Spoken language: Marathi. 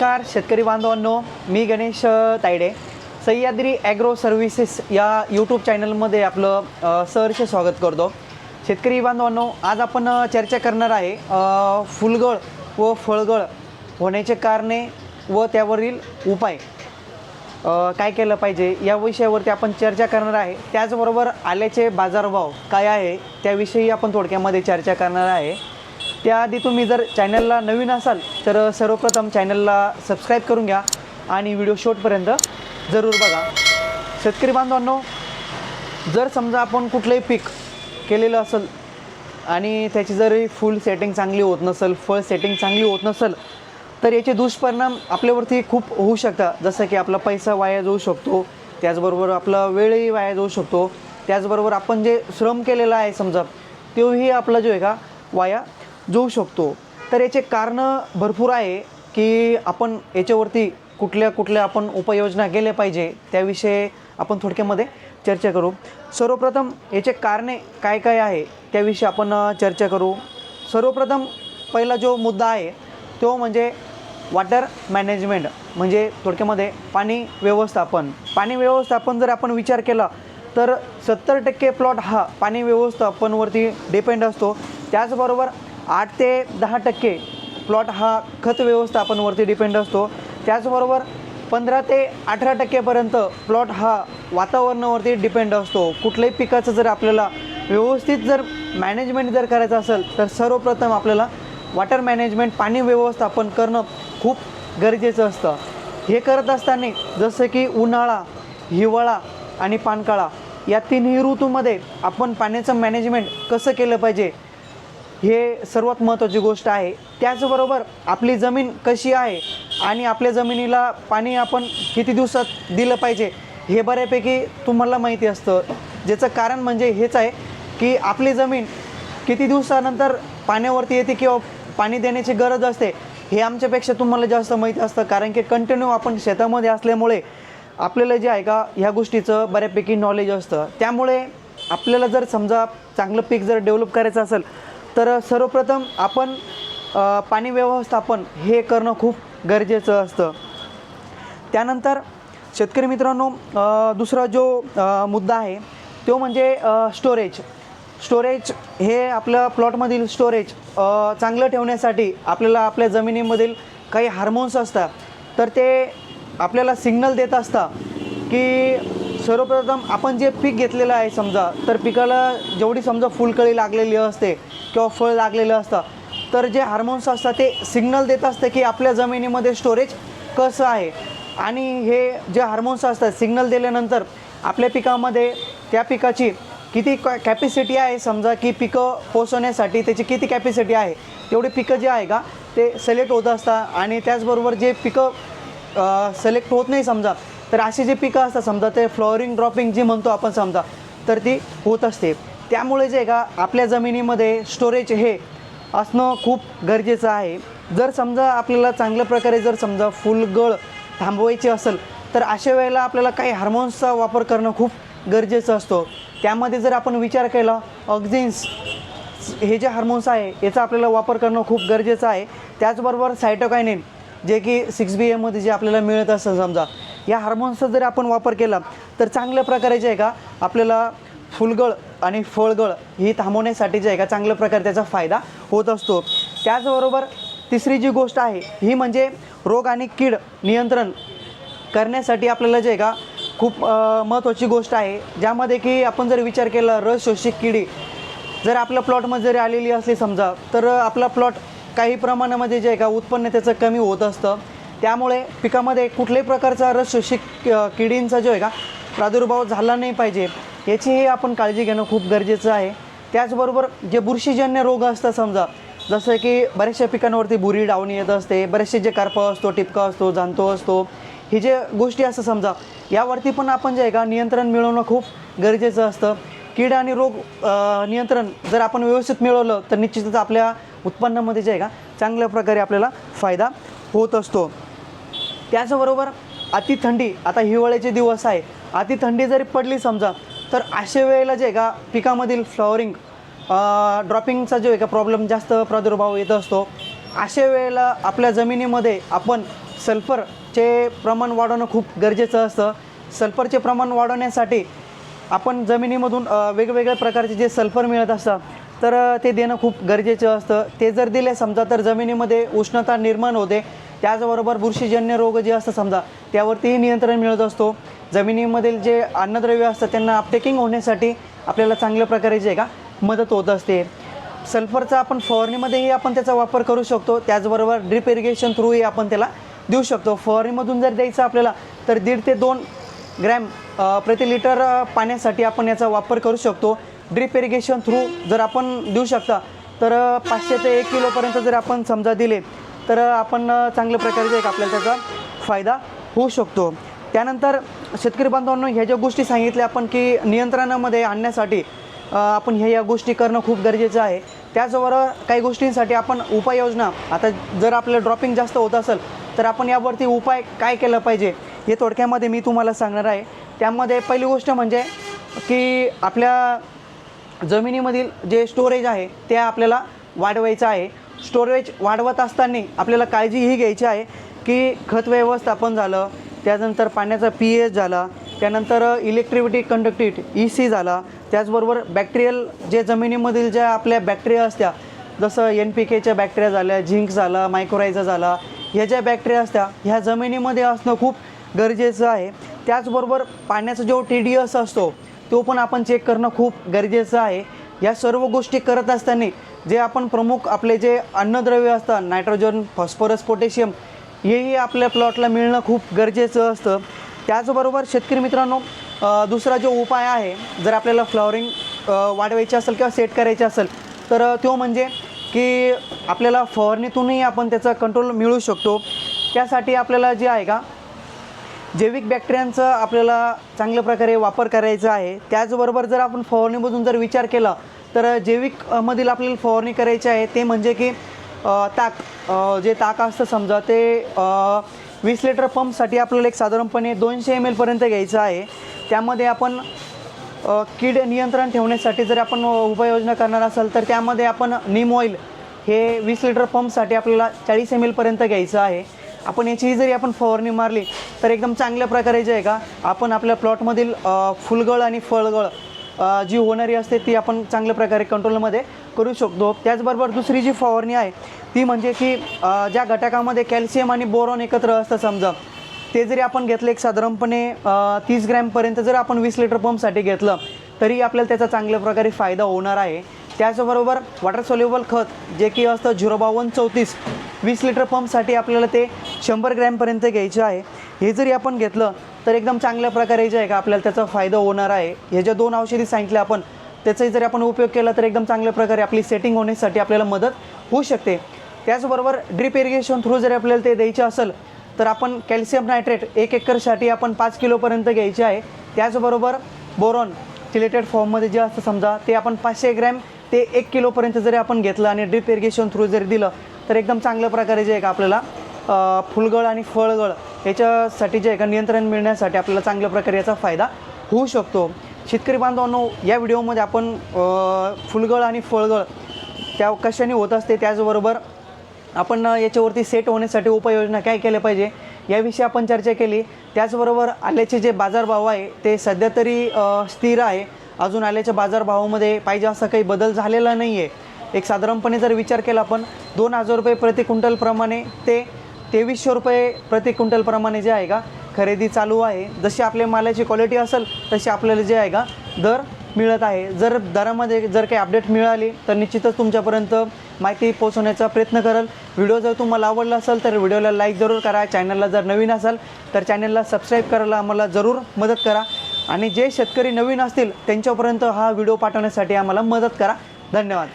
नमस्कार शेतकरी बांधवांनो मी गणेश तायडे. सह्याद्री ॲग्रो सर्व्हिसेस या यूट्यूब चॅनलमध्ये आपलं सहर्ष स्वागत करतो. शेतकरी बांधवांनो आज आपण चर्चा करणार आहे फुलगळ व फळगळ होण्याचे कारणे व त्यावरील उपाय. काय केलं पाहिजे या विषयावरती आपण चर्चा करणार आहे. त्याचबरोबर आल्याचे बाजारभाव काय आहे त्याविषयी आपण थोडक्यामध्ये चर्चा करणार आहे. त्याआधी तुम्ही जर चॅनलला नवीन असाल तर सर्वप्रथम चॅनलला सबस्क्राईब करून घ्या आणि व्हिडिओ शॉर्टपर्यंत जरूर बघा. शेतकरी बांधवांनो जर समजा आपण कुठलंही पीक केलेलं असेल आणि त्याची जरी फुल सेटिंग चांगली होत नसेल फळ सेटिंग चांगली होत नसेल तर याचे दुष्परिणाम आपल्यावरती खूप होऊ शकतात. जसं की आपला पैसा वाया जाऊ शकतो त्याचबरोबर आपला वेळही वाया जाऊ शकतो. त्याचबरोबर आपण जे श्रम केलेला आहे समजा तोही आपला जो आहे का वाया जोऊ शकतो. तर याचे कारणं भरपूर आहे की आपण याच्यावरती कुठल्या कुठल्या आपण उपाययोजना केल्या पाहिजे त्याविषयी आपण थोडक्यामध्ये चर्चा करू. सर्वप्रथम याचे कारणे काय काय आहे त्याविषयी आपण चर्चा करू. सर्वप्रथम पहिला जो मुद्दा आहे तो म्हणजे वॉटर मॅनेजमेंट म्हणजे थोडक्यामध्ये पाणी व्यवस्थापन. पाणी व्यवस्थापन जर आपण विचार केला तर सत्तर टक्के प्लॉट हा पाणी व्यवस्थापनवरती डिपेंड असतो. त्याचबरोबर आठ ते दहा टक्के प्लॉट हा खत व्यवस्थापनवरती डिपेंड असतो. त्याचबरोबर पंधरा ते अठरा टक्केपर्यंत प्लॉट हा वातावरणावरती डिपेंड असतो. कुठल्याही पिकाचं जर आपल्याला व्यवस्थित जर मॅनेजमेंट जर करायचं असेल तर सर्वप्रथम आपल्याला वॉटर मॅनेजमेंट पाणी व्यवस्थापन करणं खूप गरजेचं असतं. हे करत असताना जसं की उन्हाळा हिवाळा आणि पानकाळा या तिन्ही ऋतूमध्ये आपण पाण्याचं मॅनेजमेंट कसं केलं पाहिजे हे सर्वात महत्त्वाची गोष्ट आहे. त्याचबरोबर आपली जमीन कशी आहे आणि आपल्या जमिनीला पाणी आपण किती दिवसात दिलं पाहिजे हे बऱ्यापैकी तुम्हाला माहिती असतं. ज्याचं कारण म्हणजे हेच आहे की आपली जमीन किती दिवसानंतर पाण्यावरती येते किंवा पाणी देण्याची गरज असते हे आमच्यापेक्षा तुम्हाला जास्त माहिती असतं. कारण की कंटिन्यू आपण शेतामध्ये असल्यामुळे आपल्याला जे आहे का ह्या गोष्टीचं बऱ्यापैकी नॉलेज असतं. त्यामुळे आपल्याला जर समजा चांगलं पीक जर डेव्हलप करायचं असेल तर सर्वप्रथम आपण पाणी व्यवस्थापन हे करणं खूप गरजेचं असतं. त्यानंतर शेतकरी मित्रांनो दुसरा जो मुद्दा आहे तो म्हणजे स्टोरेज स्टोरेज हे आपल्या प्लॉटमधील स्टोरेज चांगलं ठेवण्यासाठी आपल्याला आपल्या जमिनीमधील काही हार्मोन्स असतात. तर ते आपल्याला सिग्नल देत असतात की सर्वप्रथम आपण जे पीक घेतलेलं आहे समजा तर पिकाला जेवढी समजा फुलकळी लागलेली असते किंवा फळ लागलेलं असतं तर जे हार्मोन्स असतात ते सिग्नल देत असतं की आपल्या जमिनीमध्ये स्टोरेज कसं आहे. आणि हे जे हार्मोन्स असतात सिग्नल दिल्यानंतर आपल्या पिकामध्ये त्या पिकाची किती कॅपॅसिटी आहे समजा की पिकं पोचवण्यासाठी त्याची किती कॅपॅसिटी आहे तेवढी पिकं जे आहे का ते सिलेक्ट होत असतात. आणि त्याचबरोबर जे पिकं सिलेक्ट होत नाही समजा तर अशी जे पिकं असतात समजा ते फ्लॉवरिंग ड्रॉपिंग जी म्हणतो आपण समजा तर ती होत असते. त्यामुळे जे आहे का आपल्या जमिनीमध्ये स्टोरेज हे असणं खूप गरजेचं आहे. जर समजा आपल्याला चांगल्या प्रकारे जर समजा फुलगळ थांबवायची असेल तर अशा वेळेला आपल्याला काही हार्मोन्सचा वापर करणं खूप गरजेचं असतो. त्यामध्ये जर आपण विचार केला ऑक्झिन्स हे जे हार्मोन्स आहे याचा आपल्याला वापर करणं खूप गरजेचं आहे. त्याचबरोबर सायटोकायनिन जे की सिक्स बी एमध्ये जे आपल्याला मिळत असेल समजा या हार्मोन्सचा जर आपण वापर केला तर चांगल्या प्रकारे जे आहे का आपल्याला फुलगळ आणि फळगळ ही थांबवण्यासाठी जे आहे का चांगल्या प्रकारे त्याचा फायदा होत असतो. त्याचबरोबर तिसरी जी गोष्ट आहे ही म्हणजे रोग आणि कीड नियंत्रण करण्यासाठी आपल्याला जे आहे का खूप महत्त्वाची गोष्ट आहे. ज्यामध्ये की आपण जर विचार केला रस शोषक किडी जर आपल्या प्लॉटमध्ये जरी आलेली असली समजा तर आपला प्लॉट काही प्रमाणामध्ये जे आहे का उत्पन्न त्याचं कमी होत असतं त्यामुळे पिकामध्ये कुठल्याही प्रकारचा रस शोषक किडींचा जो आहे का प्रादुर्भाव झाला नाही पाहिजे याचीही आपण काळजी घेणं खूप गरजेचं आहे. त्याचबरोबर जे बुरशीजन्य रोग असतात समजा जसं की बऱ्याचशा पिकांवरती बुरी डावणी येत असते बरेचसे जे कार्प असतो टिपका असतो जाणतो असतो ही जे गोष्टी असं समजा यावरती पण आपण जे आहे का नियंत्रण मिळवणं खूप गरजेचं असतं. कीड आणि रोग नियंत्रण जर आपण व्यवस्थित मिळवलं तर निश्चितच आपल्या उत्पन्नामध्ये जे आहे का चांगल्या प्रकारे आपल्याला फायदा होत असतो. त्याचबरोबर अति थंडी आता हिवाळ्याचे दिवस आहे. अति थंडी जरी पडली समजा तर अशा वेळेला जे आहे का पिकामधील फ्लॉवरिंग ड्रॉपिंगचा जो आहे का प्रॉब्लेम जास्त प्रादुर्भाव येत असतो. अशा वेळेला आपल्या जमिनीमध्ये आपण सल्फरचे प्रमाण वाढवणं खूप गरजेचं असतं. सल्फरचे प्रमाण वाढवण्यासाठी आपण जमिनीमधून वेगवेगळ्या प्रकारचे जे सल्फर मिळत असतं तर ते देणं खूप गरजेचं असतं. ते जर दिले समजा तर जमिनीमध्ये उष्णता निर्माण होते. त्याचबरोबर बुरशीजन्य रोग जे असतं समजा त्यावरतीही नियंत्रण मिळत असतो. जमिनीमधील जे अन्नद्रव्य असतं त्यांना अपटेकिंग होण्यासाठी आपल्याला चांगल्या प्रकारे जे का मदत होत असते. सल्फरचा आपण फवारणीमध्येही आपण त्याचा वापर करू शकतो. त्याचबरोबर ड्रिप इरिगेशन थ्रूही आपण त्याला देऊ शकतो. फवारणीमधून जर द्यायचं आपल्याला तर दीड ते दोन ग्रॅम प्रति लिटर पाण्यासाठी आपण याचा वापर करू शकतो. ड्रिप इरिगेशन थ्रू जर आपण देऊ शकता तर पाचशे ते एक किलोपर्यंत जर आपण समजा दिले तर आपण चांगल्या प्रकारे एक आपल्याला त्याचा फायदा होऊ शकतो. त्यानंतर शेतकरी बांधवांनो ह्या ज्या गोष्टी सांगितल्या आपण की नियंत्रणामध्ये आणण्यासाठी आपण ह्या या गोष्टी करणं खूप गरजेचं आहे. त्याचबरोबर काही गोष्टींसाठी आपण उपाययोजना आता जर आपलं ड्रॉपिंग जास्त होत असेल तर आपण यावरती उपाय काय केलं पाहिजे? हे थोडक्यामध्ये मी तुम्हाला सांगणार आहे. त्यामध्ये पहिली गोष्ट म्हणजे की आपल्या जमिनीमधील जे स्टोरेज आहे ते आपल्याला वाढवायचं आहे. स्टोरेज वाढवत असताना आपल्याला काळजी ही घ्यायची आहे की खत व्यवस्थापन झालं त्यानंतर पाण्याचा पी एच झाला त्यानंतर इलेक्ट्रिव्हिटी कंडक्टिट ई सी झाला. त्याचबरोबर बॅक्टेरियल जे जमिनीमधील ज्या आपल्या बॅक्टेरिया असत्या जसं एन पी केच्या बॅक्टेरिया झाल्या झिंक झाला मायक्रोरायझा झाला ह्या ज्या बॅक्टेरिया असत्या ह्या जमिनीमध्ये असणं खूप गरजेचं आहे. त्याचबरोबर पाण्याचा जो टी डी एस असतो तो पण आपण चेक करणं खूप गरजेचं आहे. या सर्व गोष्टी करत असताना जे आपण प्रमुख आपले जे अन्नद्रव्य असतात नायट्रोजन फॉस्फरस पोटॅशियम हेही आपल्या प्लॉटला मिळणं खूप गरजेचं असतं. त्याचबरोबर शेतकरी मित्रांनो दुसरा जो उपाय आहे जर आपल्याला फ्लॉवरिंग वाढवायची असेल किंवा सेट करायची असेल तर तो म्हणजे की आपल्याला फवारणीतूनही आपण त्याचा कंट्रोल मिळू शकतो. त्यासाठी आपल्याला जे आहे का जैविक बॅक्टेरियांचा आपल्याला चांगल्या प्रकारे वापर करायचा आहे. त्याचबरोबर जर आपण फवारणीमधून जर विचार केला तर जैविकमधील आपल्याला फवारणी करायची आहे ते म्हणजे की ताक जे ताक असतं समजा ते वीस लिटर पंपसाठी आपल्याला एक साधारणपणे दोनशे एम एलपर्यंत घ्यायचं आहे. त्यामध्ये आपण कीड नियंत्रण ठेवण्यासाठी जर आपण उपाययोजना करणार असाल तर त्यामध्ये आपण नीम ऑइल हे वीस लिटर पंपसाठी आपल्याला चाळीस एम एलपर्यंत घ्यायचं आहे. आपण याचीही जरी आपण फवारणी मारली तर एकदम चांगल्या प्रकारे जे आहे का आपण आपल्या प्लॉटमधील फुलगळ आणि फळगळ जी होणारी असते ती आपण चांगल्या प्रकारे कंट्रोलमध्ये करू शकतो. त्याचबरोबर दुसरी जी फवारणी आहे ती म्हणजे की ज्या घटकामध्ये कॅल्शियम आणि बोरॉन एकत्र असतं समजा ते जरी आपण घेतलं एक साधारणपणे तीस ग्रॅमपर्यंत जर आपण वीस लिटर पंपसाठी घेतलं तरी आपल्याला त्याचा चांगल्या प्रकारे फायदा होणार आहे. त्याचबरोबर वॉटर सोल्युबल खत जे की असतं झिरो बावन्न चौतीस वीस लिटर पंपसाठी आपल्याला ते शंभर ग्रॅमपर्यंत घ्यायचं आहे. हे जरी आपण घेतलं तर एकदम चांगल्या प्रकारे जे आहे का आपल्याला त्याचा फायदा होणार आहे. हे ज्या दोन औषधी सांगितल्या आपण त्याचाही जरी आपण उपयोग केला तर एकदम चांगल्या प्रकारे आपली सेटिंग होण्यासाठी आपल्याला मदत होऊ शकते. त्याचबरोबर ड्रिप इरिगेशन थ्रू जरी आपल्याला ते द्यायचे असेल तर आपण कॅल्शियम नायट्रेट एक एकरसाठी आपण पाच किलोपर्यंत घ्यायचे आहे. त्याचबरोबर बोरॉन चिलेटेड फॉर्ममध्ये जे असतं समजा ते आपण पाचशे ग्रॅम ते एक किलोपर्यंत जरी आपण घेतलं आणि ड्रिप इरिगेशन थ्रू जरी दिलं तर एकदम चांगल्या प्रकारे जे आहे का आपल्याला फुलगळ आणि फळगळ याच्यासाठी जे आहे का नियंत्रण मिळण्यासाठी आपल्याला चांगल्या प्रकारे याचा फायदा होऊ शकतो. शेतकरी बांधवांनो या व्हिडिओमध्ये आपण फुलगळ आणि फळगळ त्या कशाने होत असते त्याचबरोबर आपण याच्यावरती सेट होण्यासाठी उपाययोजना काय केल्या पाहिजे याविषयी आपण चर्चा केली. त्याचबरोबर आल्याचे जे बाजारभाव आहे ते सध्या तरी स्थिर आहे. अजून आल्याच्या बाजारभावामध्ये पाहिजे असा काही बदल झालेला नाही आहे एक साधारणपणे जर विचार केला आपण दोन हजार रुपये प्रति क्विंटलप्रमाणे ते तेवीसशे रुपये प्रति क्विंटलप्रमाणे जे आहे का खरेदी चालू आहे. जशी आपल्या मालाची क्वालिटी असेल तशी आपल्याला जे आहे का दर मिळत आहे. जर दरामध्ये जर काही अपडेट मिळाली तर निश्चितच तुमच्यापर्यंत माहिती पोहोचवण्याचा प्रयत्न करेल. व्हिडिओ जर तुम्हाला आवडला असेल तर व्हिडिओला लाईक जरूर करा. चॅनलला जर नवीन असाल तर चॅनलला सबस्क्राईब करायला आम्हाला जरूर मदत करा. आणि जे शेतकरी नवीन असतील त्यांच्यापर्यंत हा व्हिडिओ पाठवण्यासाठी आम्हाला मदत करा. धन्यवाद.